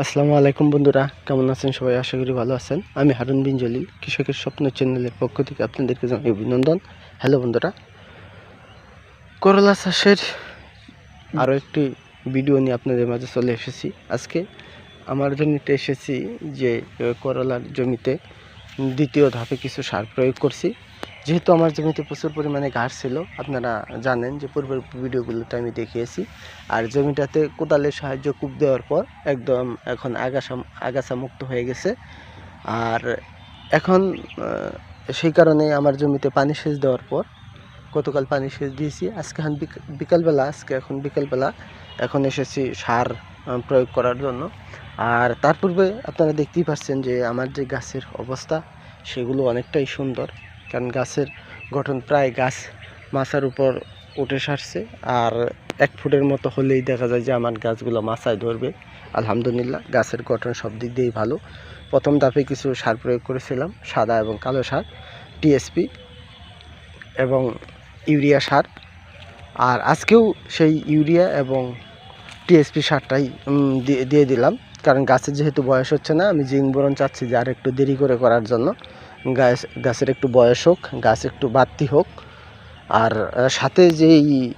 আসসালামু আলাইকুম বন্ধুরা, কেমন আছেন সবাই? আশা করি ভালো আছেন। আমি হারুন বিন জলিল, কৃষকের স্বপ্ন চ্যানেলের পক্ষ থেকে আপনাদেরকে জানাই অভিনন্দন। হ্যালো বন্ধুরা, করলা চাষের আরও একটি ভিডিও নিয়ে আপনাদের মাঝে চলে এসেছি। আজকে আমার জমিতে এসেছি যে করলার জমিতে দ্বিতীয় ধাপে কিছু সার প্রয়োগ করছি। যেহেতু আমার জমিতে প্রচুর পরিমাণে ঘাস ছিল, আপনারা জানেন যে পূর্বের ভিডিওগুলোতে আমি দেখিয়েছি। আর জমিটাতে কোদালের সাহায্য কূপ দেওয়ার পর একদম এখন আগাছা আগাছা মুক্ত হয়ে গেছে। আর এখন সেই কারণে আমার জমিতে পানি সেচ দেওয়ার পর গতকাল পানি সেচ দিয়েছি। আজকে এখন বিকালবেলা, আজকে এখন বিকালবেলা এখন এসেছি সার প্রয়োগ করার জন্য। আর তার পূর্বে আপনারা দেখতেই পাচ্ছেন যে আমার যে গাছের অবস্থা, সেগুলো অনেকটাই সুন্দর। কারণ গাছের গঠন প্রায় গাছ মাথার উপর উঠে সারছে। আর এক ফুটের মতো হলেই দেখা যায় যে আমার গাছগুলো মাথায় ধরবে। আলহামদুলিল্লাহ, গাছের গঠন সব দিক দিয়েই ভালো। প্রথম ধাপে কিছু সার প্রয়োগ করেছিলাম, সাদা এবং কালো সার, টিএসপি এবং ইউরিয়া সার। আর আজকেও সেই ইউরিয়া এবং টিএসপি সারটাই দিয়ে দিলাম। কারণ গাছের যেহেতু বয়স হচ্ছে না, আমি জিং বোরন চাচ্ছি যে আর একটু দেরি করে করার জন্য। গাছ, গাছের একটু বয়স হোক, গাছ একটু বাড়তি হোক। আর সাথে যেই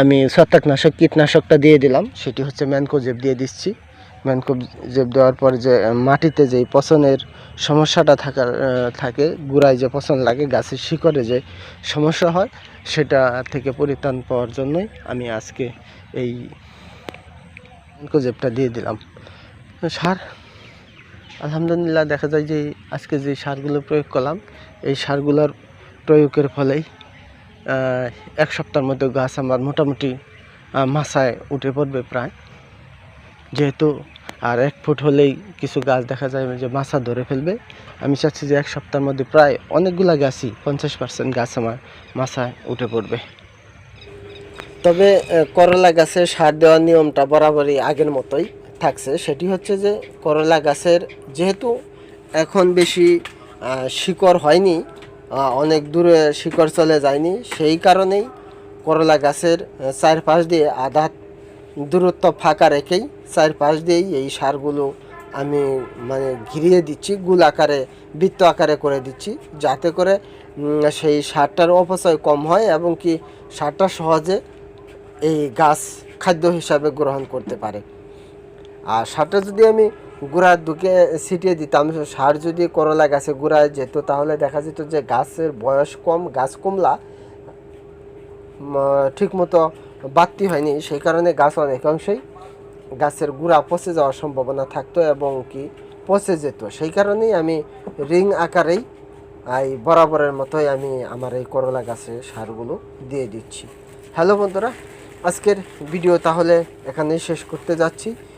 আমি ছত্রাকনাশক, কীটনাশকটা দিয়ে দিলাম, সেটি হচ্ছে ম্যানকোজেব দিয়ে দিচ্ছি। ম্যানকোজেব দেওয়ার পর যে মাটিতে যেই পচনের সমস্যাটা থাকার থাকে, গুড়ায় যে পচন লাগে, গাছের শিকড়ে যে সমস্যা হয়, সেটা থেকে পরিত্রাণ পাওয়ার জন্যই আমি আজকে এই ম্যানকোজেবটা দিয়ে দিলাম। সার? আলহামদুলিল্লাহ দেখা যায় যে আজকে যে সারগুলো প্রয়োগ করলাম, এই সারগুলোর প্রয়োগের ফলেই এক সপ্তাহের মধ্যে গাছ আমার মোটামুটি মাথায় উঠে পড়বে প্রায়। যেহেতু আর এক ফুট হলেই কিছু গাছ দেখা যায় যে মাছা ধরে ফেলবে। আমি চাচ্ছি যে এক সপ্তাহের মধ্যে প্রায় অনেকগুলা গাছই, পঞ্চাশ পার্সেন্ট গাছ আমার মাথায় উঠে পড়বে। তবে করলা গাছে সার দেওয়ার নিয়মটা বরাবরই আগের মতোই। থাকছে সেটি হচ্ছে যে করলা গাছের যেহেতু এখন বেশি শিকড় হয়নি অনেক দূরে শিকড় চলে যায়নি, সেই কারণেই করলা গাছের চারপাশ দিয়ে আধা দূরত্ব ফাঁকা রেখেই চারপাশ দিয়েই এই সারগুলো আমি মানে ঘিরিয়ে দিচ্ছি, গুল আকারে, বৃত্ত আকারে করে দিচ্ছি, যাতে করে সেই সারটার অপচয় কম হয় এবং কি সারটা সহজে এই গাছ খাদ্য হিসাবে গ্রহণ করতে পারে। আর সারটা যদি আমি গোড়ার দুকে ছিটিয়ে দিতাম, সার যদি করলা গাছে গোড়ায় যেত, তাহলে দেখা যেত যে গাছের বয়স কম, গাছ কমলা ঠিক মতো বাড়তি হয়নি। সেই কারণে গাছ অনেকাংশেই গাছের গুঁড়া পচে যাওয়ার সম্ভাবনা থাকতো এবং কি পচে যেত। সেই কারণেই আমি রিং আকারেই এই বরাবরের মতোই আমি আমার এই করলা গাছে সারগুলো দিয়ে দিচ্ছি। হ্যালো বন্ধুরা, আজকের ভিডিও তাহলে এখানেই শেষ করতে যাচ্ছি।